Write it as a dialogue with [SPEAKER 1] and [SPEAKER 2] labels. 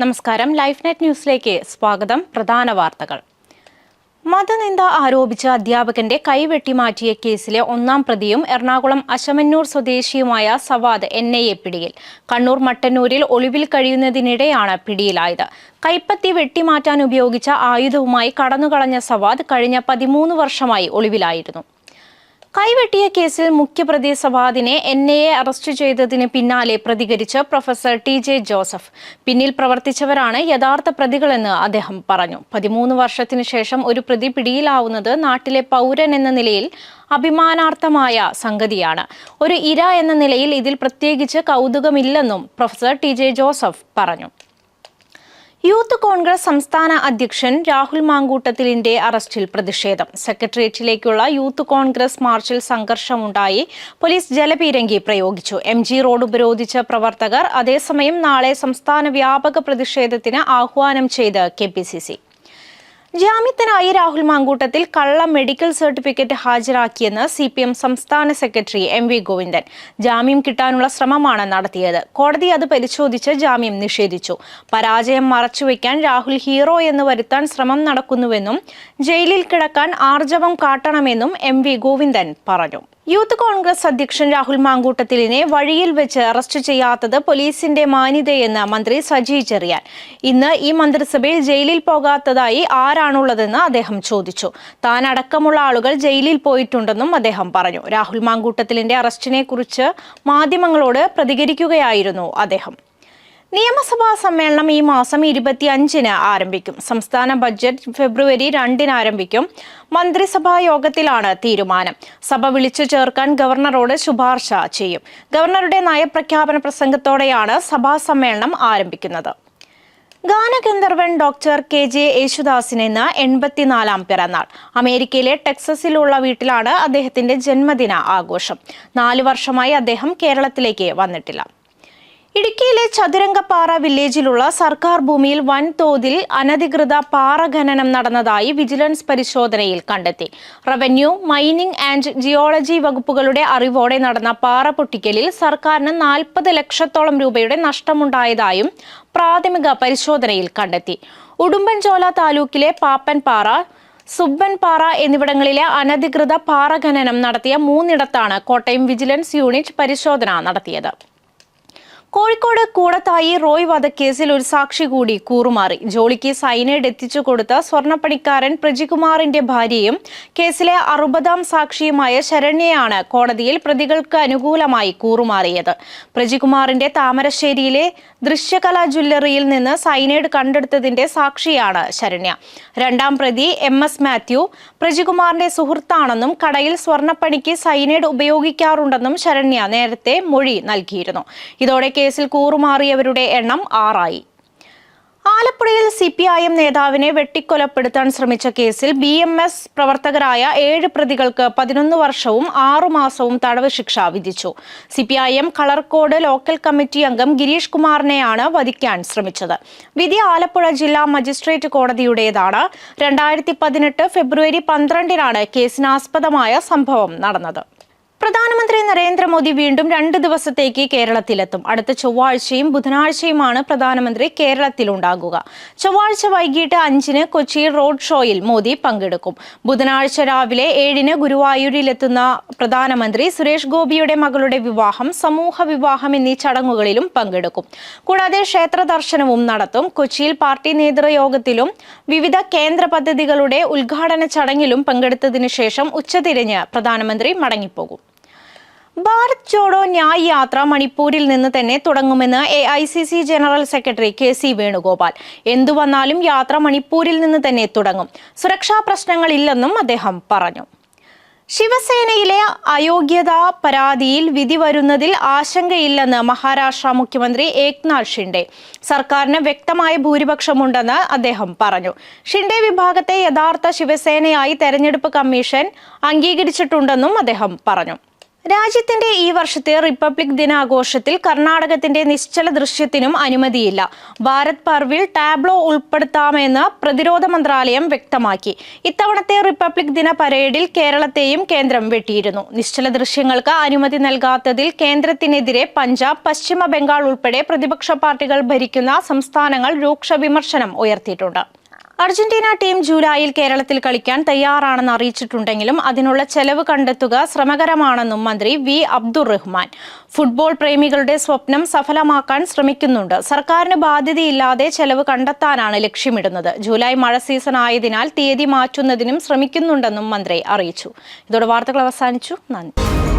[SPEAKER 1] നമസ്കാരം. Life net ന്യൂസിലേക്ക് സ്വാഗതം. പ്രധാന വാർത്തകൾ. മതനിന്ദ ആരോപിച്ച അധ്യാപകന്റെ കൈവെട്ടി മാറ്റിയ കേസിലെ ഒന്നാം പ്രതിയും എറണാകുളം അശമന്നൂർ സ്വദേശിയുമായ സവാദ് എൻ ഐ എ പിടിയിൽ. കണ്ണൂർ മട്ടന്നൂരിൽ ഒളിവിൽ കഴിയുന്നതിനിടെയാണ് പിടിയിലായത്. കൈപ്പത്തി വെട്ടിമാറ്റാൻ ഉപയോഗിച്ച ആയുധവുമായി കടന്നുകളഞ്ഞ സവാദ് കഴിഞ്ഞ പതിമൂന്ന് വർഷമായി ഒളിവിലായിരുന്നു. കൈവെട്ടിയ കേസിൽ മുഖ്യപ്രതി സവാദിനെ എൻ ഐ എ അറസ്റ്റ് ചെയ്തതിന് പിന്നാലെ പ്രതികരിച്ച് പ്രൊഫസർ ടി ജെ ജോസഫ്. പിന്നിൽ പ്രവർത്തിച്ചവരാണ് യഥാർത്ഥ പ്രതികളെന്ന് അദ്ദേഹം പറഞ്ഞു. പതിമൂന്ന് വർഷത്തിനു ശേഷം ഒരു പ്രതി പിടിയിലാവുന്നത് നാട്ടിലെ പൗരൻ എന്ന നിലയിൽ അഭിമാനാർത്ഥമായ സംഗതിയാണ്. ഒരു ഇര എന്ന നിലയിൽ ഇതിൽ പ്രത്യേകിച്ച് കൗതുകമില്ലെന്നും പ്രൊഫസർ ടി ജെ ജോസഫ് പറഞ്ഞു. യൂത്ത് കോൺഗ്രസ് സംസ്ഥാന അധ്യക്ഷൻ രാഹുൽ മാങ്കൂട്ടത്തിലിന്റെ അറസ്റ്റിൽ പ്രതിഷേധം. സെക്രട്ടേറിയറ്റിലേക്കുള്ള യൂത്ത് കോൺഗ്രസ് മാർച്ചിൽ സംഘർഷമുണ്ടായി. പോലീസ് ജലപീരങ്കി പ്രയോഗിച്ചു. എം ജി റോഡ് ഉപരോധിച്ച പ്രവർത്തകർ അതേസമയം നാളെ സംസ്ഥാന വ്യാപക പ്രതിഷേധത്തിന് ആഹ്വാനം ചെയ്ത് കെ ജാമ്യത്തിനായി രാഹുൽ മാങ്കൂട്ടത്തിൽ കള്ള മെഡിക്കൽ സർട്ടിഫിക്കറ്റ് ഹാജരാക്കിയെന്ന് സി പി എം സംസ്ഥാന സെക്രട്ടറി എം വി ഗോവിന്ദൻ. ജാമ്യം കിട്ടാനുള്ള ശ്രമമാണ് നടത്തിയത്. കോടതി അത് പരിശോധിച്ച് ജാമ്യം നിഷേധിച്ചു. പരാജയം മറച്ചുവെക്കാൻ രാഹുൽ ഹീറോ എന്ന് വരുത്താൻ ശ്രമം നടക്കുന്നുവെന്നും ജയിലിൽ കിടക്കാൻ ആർജവം കാട്ടണമെന്നും എം വി ഗോവിന്ദൻ പറഞ്ഞു. യൂത്ത് കോൺഗ്രസ് അധ്യക്ഷൻ രാഹുൽ മാങ്കൂട്ടത്തിലിനെ വഴിയിൽ വെച്ച് അറസ്റ്റ് ചെയ്യാത്തത് പോലീസിന്റെ മാന്യതയെന്ന് മന്ത്രി സജി ചെറിയാൻ. ഇന്ന് ഈ മന്ത്രിസഭയിൽ ജയിലിൽ പോകാത്തതായി ആരാണുള്ളതെന്ന് അദ്ദേഹം ചോദിച്ചു. താൻ അടക്കമുള്ള ആളുകൾ ജയിലിൽ പോയിട്ടുണ്ടെന്നും അദ്ദേഹം പറഞ്ഞു. രാഹുൽ മാങ്കൂട്ടത്തിലിന്റെ അറസ്റ്റിനെ കുറിച്ച് മാധ്യമങ്ങളോട് പ്രതികരിക്കുകയായിരുന്നു അദ്ദേഹം. നിയമസഭാ സമ്മേളനം ഈ മാസം ഇരുപത്തിയഞ്ചിന് ആരംഭിക്കും. സംസ്ഥാന ബഡ്ജറ്റ് ഫെബ്രുവരി രണ്ടിന് ആരംഭിക്കും. മന്ത്രിസഭാ യോഗത്തിലാണ് തീരുമാനം. സഭ വിളിച്ചു ചേർക്കാൻ ഗവർണറോട് ശുപാർശ ചെയ്യും. ഗവർണറുടെ നയപ്രഖ്യാപന പ്രസംഗത്തോടെയാണ് സഭാ സമ്മേളനം ആരംഭിക്കുന്നത്. ഗാനഗന്ധർവൻ ഡോക്ടർ കെ ജെ യേശുദാസിന് ഇന്ന് എൺപത്തിനാലാം പിറന്നാൾ. അമേരിക്കയിലെ ടെക്സസിലുള്ള വീട്ടിലാണ് അദ്ദേഹത്തിന്റെ ജന്മദിന ആഘോഷം. നാല് വർഷമായി അദ്ദേഹം കേരളത്തിലേക്ക് വന്നിട്ടില്ല. ഇടുക്കിയിലെ ചതുരംഗപ്പാറ വില്ലേജിലുള്ള സർക്കാർ ഭൂമിയിൽ വൻതോതിൽ അനധികൃത പാറ ഖനനം നടന്നതായി വിജിലൻസ് പരിശോധനയിൽ കണ്ടെത്തി. റവന്യൂ മൈനിംഗ് ആൻഡ് ജിയോളജി വകുപ്പുകളുടെ അറിവോടെ നടന്ന പാറ പൊട്ടിക്കലിൽ സർക്കാരിന് നാൽപ്പത് ലക്ഷത്തോളം രൂപയുടെ നഷ്ടമുണ്ടായതായും പ്രാഥമിക പരിശോധനയിൽ കണ്ടെത്തി. ഉടുമ്പൻചോല താലൂക്കിലെ പാപ്പൻപാറ സുബ്ബൻപാറ എന്നിവിടങ്ങളിലെ അനധികൃത പാറ ഖനനം നടത്തിയ മൂന്നിടത്താണ് കോട്ടയം വിജിലൻസ് യൂണിറ്റ് പരിശോധന നടത്തിയത്. കോഴിക്കോട് കൂടത്തായി റോയ് വധക്കേസിൽ ഒരു സാക്ഷി കൂടി കൂറുമാറി. ജോളിക്ക് സൈനൈഡ് എത്തിച്ചു കൊടുത്ത സ്വർണപ്പണിക്കാരൻ പ്രജികുമാറിന്റെ ഭാര്യയും കേസിലെ അറുപതാം സാക്ഷിയുമായ ശരണ്യയാണ് കോടതിയിൽ പ്രതികൾക്ക് അനുകൂലമായി കൂറുമാറിയത്. പ്രജികുമാറിന്റെ താമരശ്ശേരിയിലെ ദൃശ്യകലാ ജ്വല്ലറിയിൽ നിന്ന് സൈനൈഡ് കണ്ടെടുത്തതിന്റെ സാക്ഷിയാണ് ശരണ്യ. രണ്ടാം പ്രതി എം എസ് മാത്യു പ്രജികുമാറിന്റെ സുഹൃത്താണെന്നും കടയിൽ സ്വർണപ്പണിക്ക് സൈനൈഡ് ഉപയോഗിക്കാറുണ്ടെന്നും ശരണ്യ നേരത്തെ മൊഴി നൽകിയിരുന്നു. ഇതോടെ കേസിൽ കൂറുമാറിയവരുടെ എണ്ണം ആറായി. ആലപ്പുഴയിൽ സി പി ഐ എം നേതാവിനെ വെട്ടിക്കൊലപ്പെടുത്താൻ ശ്രമിച്ച കേസിൽ ബി എം എസ് പ്രവർത്തകരായ ഏഴ് പ്രതികൾക്ക് പതിനൊന്ന് വർഷവും ആറു മാസവും തടവ് ശിക്ഷ വിധിച്ചു. C P I M Kalarcode local committee അംഗം ഗിരീഷ് കുമാറിനെയാണ് വധിക്കാൻ ശ്രമിച്ചത്. വിധി ആലപ്പുഴ ജില്ലാ മജിസ്ട്രേറ്റ് കോടതിയുടേതാണ്. രണ്ടായിരത്തി പതിനെട്ട് ഫെബ്രുവരി പന്ത്രണ്ടിനാണ് കേസിനാസ്പദമായ സംഭവം നടന്നത്. പ്രധാനമന്ത്രി നരേന്ദ്രമോദി വീണ്ടും രണ്ട് ദിവസത്തേക്ക് കേരളത്തിലെത്തും. അടുത്ത ചൊവ്വാഴ്ചയും ബുധനാഴ്ചയുമാണ് പ്രധാനമന്ത്രി കേരളത്തിലുണ്ടാകുക. ചൊവ്വാഴ്ച വൈകിട്ട് അഞ്ചിന് കൊച്ചിയിൽ റോഡ് ഷോയിൽ മോദി പങ്കെടുക്കും. ബുധനാഴ്ച രാവിലെ ഏഴിന് ഗുരുവായൂരിലെത്തുന്ന പ്രധാനമന്ത്രി സുരേഷ് ഗോപിയുടെ മകളുടെ വിവാഹം സമൂഹ വിവാഹം എന്നീ ചടങ്ങുകളിലും പങ്കെടുക്കും. കൂടാതെ ക്ഷേത്ര ദർശനവും നടത്തും. കൊച്ചിയിൽ പാർട്ടി നേതൃയോഗത്തിലും വിവിധ കേന്ദ്ര പദ്ധതികളുടെ ഉദ്ഘാടന ചടങ്ങിലും പങ്കെടുത്തതിനു ശേഷം ഉച്ചതിരിഞ്ഞ് പ്രധാനമന്ത്രി മടങ്ങിപ്പോകും. ഭാരത് ജോഡോ ന്യായ് യാത്ര മണിപ്പൂരിൽ നിന്ന് തന്നെ തുടങ്ങുമെന്ന് A I C C general secretary K C Venugopal. എന്തു വന്നാലും യാത്ര മണിപ്പൂരിൽ നിന്ന് തന്നെ തുടങ്ങും. സുരക്ഷാ പ്രശ്നങ്ങളില്ലെന്നും അദ്ദേഹം പറഞ്ഞു. ശിവസേനയിലെ അയോഗ്യതാ പരാതിയിൽ വിധി വരുന്നതിൽ ആശങ്കയില്ലെന്ന് മഹാരാഷ്ട്ര മുഖ്യമന്ത്രി ഏക്നാഥ് ഷിൻഡെ സർക്കാരിന് വ്യക്തമായ ഭൂരിപക്ഷമുണ്ടെന്ന് അദ്ദേഹം പറഞ്ഞു. ഷിൻഡെ വിഭാഗത്തെ യഥാർത്ഥ ശിവസേനയായി തെരഞ്ഞെടുപ്പ് കമ്മീഷൻ അംഗീകരിച്ചിട്ടുണ്ടെന്നും അദ്ദേഹം പറഞ്ഞു. രാജ്യത്തിന്റെ ഈ വർഷത്തെ റിപ്പബ്ലിക് ദിനാഘോഷത്തിൽ കർണാടകത്തിന്റെ നിശ്ചല ദൃശ്യത്തിനും അനുമതിയില്ല. ഭാരത് പർവിൽ ടാബ്ലോ ഉൾപ്പെടുത്താമെന്ന് പ്രതിരോധ മന്ത്രാലയം വ്യക്തമാക്കി. ഇത്തവണത്തെ റിപ്പബ്ലിക് ദിന പരേഡിൽ കേരളത്തെയും കേന്ദ്രം വെട്ടിയിരുന്നു. നിശ്ചല ദൃശ്യങ്ങൾക്ക് അനുമതി നൽകാത്തതിൽ കേന്ദ്രത്തിനെതിരെ പഞ്ചാബ് പശ്ചിമ ബംഗാൾ ഉൾപ്പെടെ പ്രതിപക്ഷ പാർട്ടികൾ ഭരിക്കുന്ന സംസ്ഥാനങ്ങൾ രൂക്ഷ വിമർശനം ഉയർത്തിയിട്ടുണ്ട്. അർജന്റീന ടീം ജൂലൈയിൽ കേരളത്തിൽ കളിക്കാൻ തയ്യാറാണെന്ന് അറിയിച്ചിട്ടുണ്ടെങ്കിലും അതിനുള്ള ചെലവ് കണ്ടെത്തുക ശ്രമകരമാണെന്നും മന്ത്രി വി അബ്ദുർ റഹ്മാൻ. ഫുട്ബോൾ പ്രേമികളുടെ സ്വപ്നം സഫലമാക്കാൻ ശ്രമിക്കുന്നുണ്ട്. സർക്കാരിന് ബാധ്യതയില്ലാതെ ചെലവ് കണ്ടെത്താനാണ് ലക്ഷ്യമിടുന്നത്. ജൂലൈ മഴ സീസൺ ആയതിനാൽ തീയതി മാറ്റുന്നതിനും ശ്രമിക്കുന്നുണ്ടെന്നും മന്ത്രി അറിയിച്ചു. ഇതോടെ വാർത്തകൾ അവസാനിച്ചു. നന്ദി.